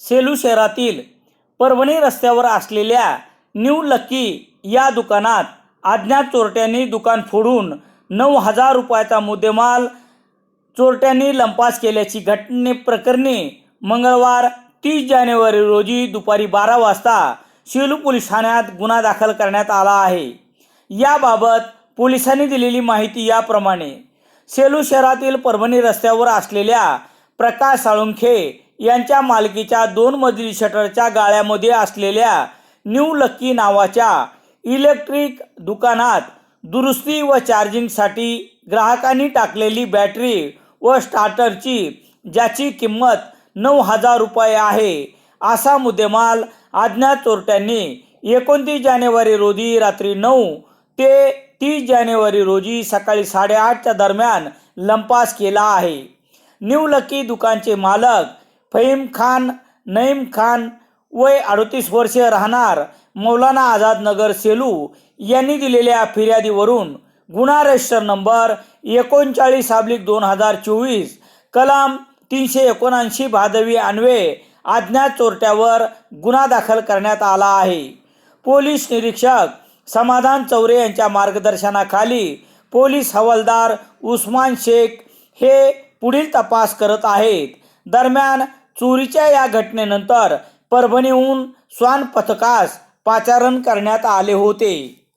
सेलू शहरातील परभणी रस्त्यावर असलेल्या न्यू लक्की या दुकानात अज्ञात चोरट्यांनी दुकान फोडून नऊ हजार रुपयाचा मुद्देमाल चोरट्यांनी लंपास केल्याची घटने प्रकरणी मंगळवार तीस जानेवारी रोजी दुपारी बारा वाजता शेलू पोलीस ठाण्यात गुन्हा दाखल करण्यात आला आहे. याबाबत पोलिसांनी दिलेली माहिती याप्रमाणे सेलू शहरातील परभणी रस्त्यावर असलेल्या प्रकाश साळुंखे यांच्या मालकीच्या दोन मजली शटरच्या गाळ्यामध्ये असलेल्या न्यू लक्की नावाच्या इलेक्ट्रिक दुकानात दुरुस्ती व चार्जिंगसाठी ग्राहकांनी टाकलेली बॅटरी व स्टार्टरची ज्याची किंमत नऊ हजार रुपये आहे असा मुद्देमाल अज्ञात चोरट्यांनी एकोणतीस जानेवारी रोजी रात्री नऊ ते तीस जानेवारी रोजी सकाळी साडेआठच्या दरम्यान लंपास केला आहे. न्यू लकी दुकानचे मालक फहीम खान नईम खान वय अडतीस वर्षे राहणार मौलाना आझाद नगर सेलू यांनी दिलेल्या फिर्यादीवरून गुन्हा रजिस्टर नंबर एकोणचाळीस साबलिक दोन हजार चोवीस कलम तीनशे एकोणऐंशी भादवी अन्वे अज्ञात चोरट्यावर गुन्हा दाखल करण्यात आला आहे. पोलीस निरीक्षक समाधान चौरे यांच्या मार्गदर्शनाखाली पोलीस हवालदार उस्मान शेख हे पुढील तपास करत आहेत. दरम्यान चोरीच्या या घटनेनंतर परभणीहून श्वान पथकास पाचारण करण्यात आले होते.